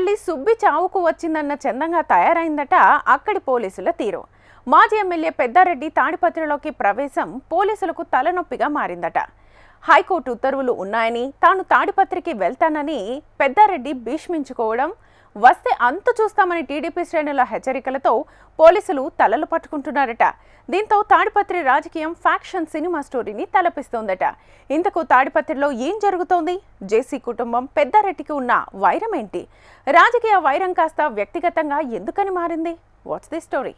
పెళ్ళి సుబ్బి చావుకు వచ్చిందన్న చందంగా తయారైందట అక్కడి పోలీసుల తీరు. మాజీ ఎమ్మెల్యే పెద్దారెడ్డి తాడిపత్రిలోకి ప్రవేశం పోలీసులకు తలనొప్పిగా మారిందట. హైకోర్టు ఉత్తర్వులు ఉన్నాయని తాను తాడిపత్రికి వెళ్తానని పెద్దారెడ్డి భీష్మించుకోవడం వస్తే అంత చూస్తామని టీడీపీ శ్రేణుల హెచ్చరికలతో పోలీసులు తలలు పట్టుకుంటున్నారట. దీంతో తాడిపత్రి రాజకీయం ఫ్యాక్షన్ సినిమా స్టోరీని తలపిస్తోందట. ఇంతకు తాడిపత్రిలో ఏం జరుగుతోంది? జేసీ కుటుంబం పెద్దారెడ్డికి ఉన్న వైరం ఏంటి? రాజకీయ వైరం కాస్త వ్యక్తిగతంగా ఎందుకని మారింది? వాట్స్ ది స్టోరీ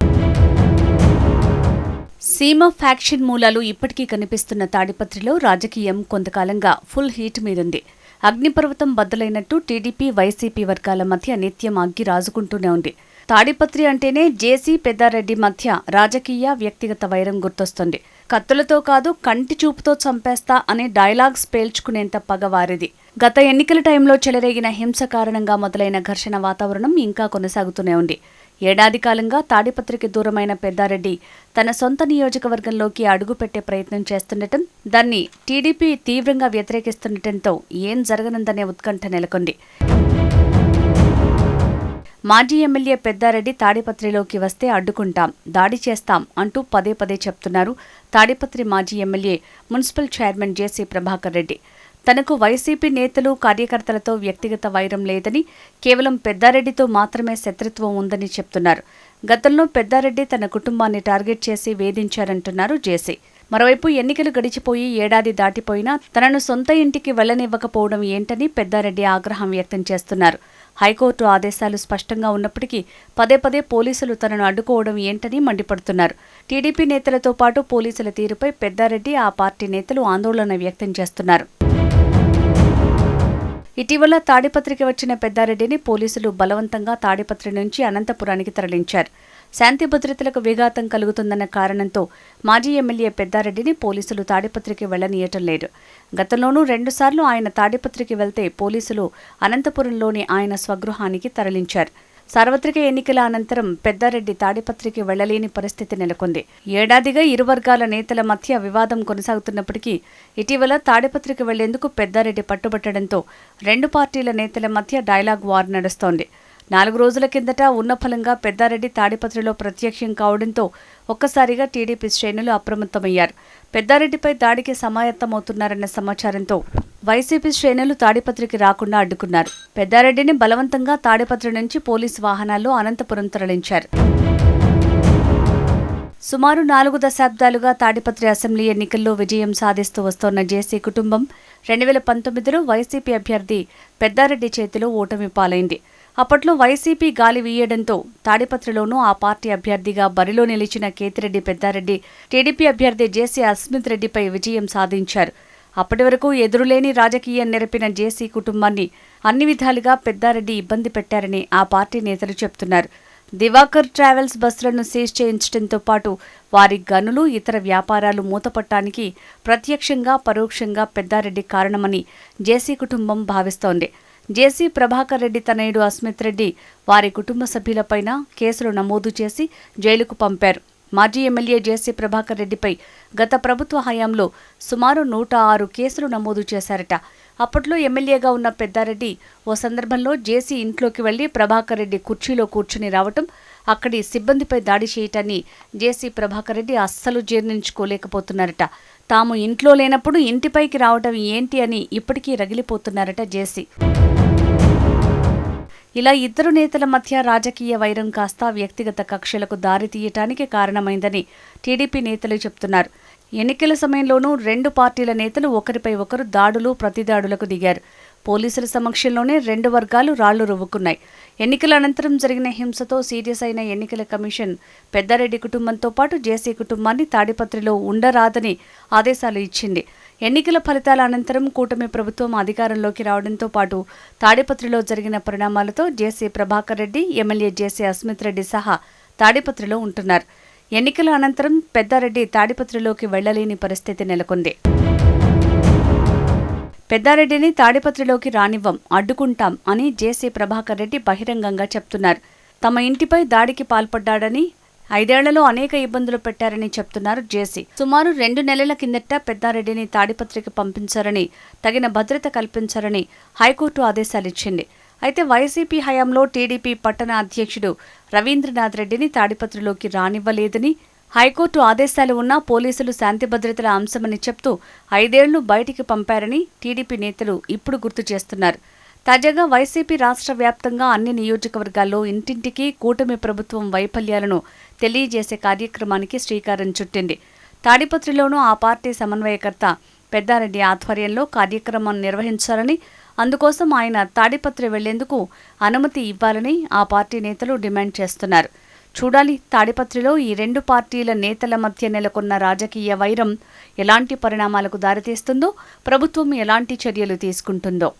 సీమ ఫ్యాక్షన్ మూలాలు ఇప్పటికీ కనిపిస్తున్న తాడిపత్రిలో రాజకీయం కొంతకాలంగా ఫుల్ హీట్ మీదుంది. అగ్నిపర్వతం బద్దలైనట్టు టీడీపీ వైసీపీ వర్గాల మధ్య నిత్యం అగ్గి రాజుకుంటూనే ఉంది. తాడిపత్రి అంటేనే జేసీ పెద్దారెడ్డి మధ్య రాజకీయ వ్యక్తిగత వైరం గుర్తొస్తుంది. కత్తులతో కాదు కంటి చూపుతో చంపేస్తా అనే డైలాగ్స్ పేల్చుకునేంత పగవారిది గత ఎన్నికల టైంలో చెలరేగిన హింస కారణంగా మొదలైన ఘర్షణ వాతావరణం ఇంకా కొనసాగుతూనే ఉంది. ఏడాది కాలంగా తాడిపత్రికి దూరమైన పెద్దారెడ్డి తన సొంత నియోజకవర్గంలోకి అడుగుపెట్టే ప్రయత్నం చేస్తుండటం దాన్ని టీడీపీ తీవ్రంగా వ్యతిరేకిస్తుండటంతో ఏం జరగనుందనే ఉత్కంఠ నెలకొంది. మాజీ ఎమ్మెల్యే పెద్దారెడ్డి తాడిపత్రిలోకి వస్తే అడ్డుకుంటాం దాడి చేస్తాం అంటూ పదే పదే చెప్తున్నారు తాడిపత్రి మాజీ MLA municipal chairman JC Prabhakar Reddy. తనకు వైసీపీ నేతలు కార్యకర్తలతో వ్యక్తిగత వైరం లేదని కేవలం పెద్దారెడ్డితో మాత్రమే శత్రుత్వం ఉందని చెప్తున్నారు. గతంలో పెద్దారెడ్డి తన కుటుంబాన్ని టార్గెట్ చేసి వేధించారంటున్నారు జేసీ. మరోవైపు ఎన్నికలు గడిచిపోయి ఏడాది దాటిపోయినా తనను సొంత ఇంటికి వెళ్ళనివ్వకపోవడం ఏంటని పెద్దారెడ్డి ఆగ్రహం వ్యక్తం చేస్తున్నారు. హైకోర్టు ఆదేశాలు స్పష్టంగా ఉన్నప్పటికీ పదే పదే పోలీసులు తనను అడ్డుకోవడం ఏంటని మండిపడుతున్నారు. టీడీపీ నేతలతో పాటు పోలీసుల తీరుపై పెద్దారెడ్డి ఆ పార్టీ నేతలు ఆందోళన వ్యక్తం చేస్తున్నారు. ఇటీవల తాడిపత్రికి వచ్చిన పెద్దారెడ్డిని పోలీసులు బలవంతంగా తాడిపత్రి నుంచి అనంతపురానికి తరలించారు. శాంతి భద్రతలకు విఘాతం కలుగుతుందన్న కారణంతో మాజీ ఎమ్మెల్యే పెద్దారెడ్డిని పోలీసులు తాడిపత్రికి వెళ్ళనీయటం లేదు. గతంలోనూ రెండుసార్లు ఆయన తాడిపత్రికి వెళ్తే పోలీసులు అనంతపురంలోని ఆయన స్వగృహానికి తరలించారు. సార్వత్రిక ఎన్నికల అనంతరం పెద్దారెడ్డి తాడిపత్రికి వెళ్ళలేని పరిస్థితి నెలకొంది. ఏడాదిగా ఇరు వర్గాల నేతల మధ్య వివాదం కొనసాగుతున్నప్పటికీ ఇటీవల తాడిపత్రికి వెళ్ళేందుకు పెద్దారెడ్డి పట్టుబట్టడంతో రెండు పార్టీల నేతల మధ్య డైలాగ్ వార్ నడుస్తోంది. నాలుగు రోజుల కిందట ఉన్నఫలంగా పెద్దారెడ్డి తాడిపత్రిలో ప్రత్యక్షం కావడంతో ఒక్కసారిగా టీడీపీ శ్రేణులు అప్రమత్తమయ్యారు. పెద్దారెడ్డిపై దాడికి సమాయత్తమవుతున్నారన్న సమాచారంతో వైసీపీ శ్రేణులు తాడిపత్రికి రాకుండా అడ్డుకున్నారు. పెద్దారెడ్డిని బలవంతంగా తాడిపత్రి నుంచి పోలీసు వాహనాల్లో అనంతపురం తరలించారు. సుమారు నాలుగు దశాబ్దాలుగా తాడిపత్రి అసెంబ్లీ ఎన్నికల్లో విజయం సాధిస్తూ వస్తోన్న జేసీ కుటుంబం రెండు వేల పంతొమ్మిదిలో వైసీపీ అభ్యర్థి పెద్దారెడ్డి చేతిలో ఓటమి పాలైంది. అప్పట్లో వైసీపీ గాలి వీయడంతో తాడిపత్రిలోనూ ఆ పార్టీ అభ్యర్థిగా బరిలో నిలిచిన కేతిరెడ్డి పెద్దారెడ్డి టీడీపీ అభ్యర్థి జేసీ అస్మిత్ రెడ్డిపై విజయం సాధించారు. అప్పటి వరకు ఎదురులేని రాజకీయం నెరపిన జేసీ కుటుంబాన్ని అన్ని విధాలుగా పెద్దారెడ్డి ఇబ్బంది పెట్టారని ఆ పార్టీ నేతలు చెప్తున్నారు. దివాకర్ ట్రావెల్స్ బస్సులను సీజ్ చేయించడంతో పాటు వారి గనులు ఇతర వ్యాపారాలు మూతపట్టడానికి ప్రత్యక్షంగా పరోక్షంగా పెద్దారెడ్డి కారణమని జేసీ కుటుంబం భావిస్తోంది. జేసీ ప్రభాకర్ రెడ్డి తనయుడు అస్మిత్ రెడ్డి వారి కుటుంబ సభ్యులపైన కేసులు నమోదు చేసి జైలుకు పంపారు. మాజీ ఎమ్మెల్యే జేసీ ప్రభాకర్ రెడ్డిపై గత ప్రభుత్వ హయాంలో సుమారు నూట ఆరు కేసులు నమోదు చేశారట. అప్పట్లో ఎమ్మెల్యేగా ఉన్న పెద్దారెడ్డి ఓ సందర్భంలో జేసీ ఇంట్లోకి వెళ్ళి ప్రభాకర్ రెడ్డి కుర్చీలో కూర్చుని రావటం అక్కడి సిబ్బందిపై దాడి చేయటాన్ని జేసీ ప్రభాకర్ రెడ్డి అస్సలు జీర్ణించుకోలేకపోతున్నారట. తాము ఇంట్లో లేనప్పుడు ఇంటిపైకి రావటం ఏంటి అని ఇప్పటికీ రగిలిపోతున్నారట జేసీ. ఇలా ఇద్దరు నేతల మధ్య రాజకీయ వైరం కాస్త వ్యక్తిగత కక్షలకు దారితీయటానికి కారణమైందని టీడీపీ నేతలు చెప్తున్నారు. ఎన్నికల సమయంలోనూ రెండు పార్టీల నేతలు ఒకరిపై ఒకరు దాడులు ప్రతిదాడులకు దిగారు. పోలీసుల సమక్షంలోనే రెండు వర్గాలు రాళ్ళు రువ్వుకున్నాయి. ఎన్నికల అనంతరం జరిగిన హింసతో సీరియస్ అయిన ఎన్నికల కమిషన్ పెద్దారెడ్డి కుటుంబంతో పాటు జేసీ కుటుంబాన్ని తాడిపత్రిలో ఉండరాదని ఆదేశాలు ఇచ్చింది. ఎన్నికల ఫలితాల అనంతరం కూటమి ప్రభుత్వం అధికారంలోకి రావడంతో పాటు తాడిపత్రిలో జరిగిన పరిణామాలతో JC Prabhakar Reddy MLA JC Asmith Reddy సహా తాడిపత్రిలో ఉంటున్నారు. ఎన్నికల అనంతరం పెద్దారెడ్డి తాడిపత్రిలోకి వెళ్ళలేని పరిస్థితి నెలకొంది. పెద్దారెడ్డిని తాడిపత్రిలోకి రానివ్వం అడ్డుకుంటాం అని జేసీ ప్రభాకర్ రెడ్డి బహిరంగంగా చెప్తున్నారు. తమ ఇంటిపై దాడికి పాల్పడ్డాడని ఐదేళ్ళలో అనేక ఇబ్బందులు పెట్టారని చెప్తున్నారు జేసీ. సుమారు రెండు నెలల కిందట పెద్దారెడ్డిని తాడిపత్రికి పంపించారని తగిన భద్రత కల్పించారని హైకోర్టు ఆదేశాలిచ్చింది అయితే వైసీపీ హయాంలో టీడీపీ పట్టణ అధ్యక్షుడు రవీంద్రనాథ్ రెడ్డిని తాడిపత్రిలోకి రానివ్వలేదని హైకోర్టు ఆదేశాలు ఉన్నా పోలీసులు శాంతి భద్రతల అంశమని చెప్తూ ఐదేళ్ళు బయటికి పంపారని టీడీపీ నేతలు ఇప్పుడు గుర్తు చేస్తున్నారు. తాజాగా వైసీపీ రాష్ట్ర వ్యాప్తంగా అన్ని నియోజకవర్గాల్లో ఇంటింటికి కూటమి ప్రభుత్వం వైఫల్యాలను తెలియజేసే కార్యక్రమానికి శ్రీకారం చుట్టింది. తాడిపత్రిలోనూ ఆ పార్టీ సమన్వయకర్త పెద్దారెడ్డి ఆధ్వర్యంలో కార్యక్రమం నిర్వహించాలని అందుకోసం ఆయన తాడిపత్రి వెళ్ళేందుకు అనుమతి ఇవ్వాలని ఆ పార్టీ నేతలు డిమాండ్ చేస్తున్నారు. చూడాలి. తాడిపత్రిలో ఈ రెండు పార్టీల నేతల మధ్య నెలకొన్న రాజకీయ వైరం ఎలాంటి పరిణామాలకు దారితీస్తుందో ప్రభుత్వం ఎలాంటి చర్యలు తీసుకుంటుందో.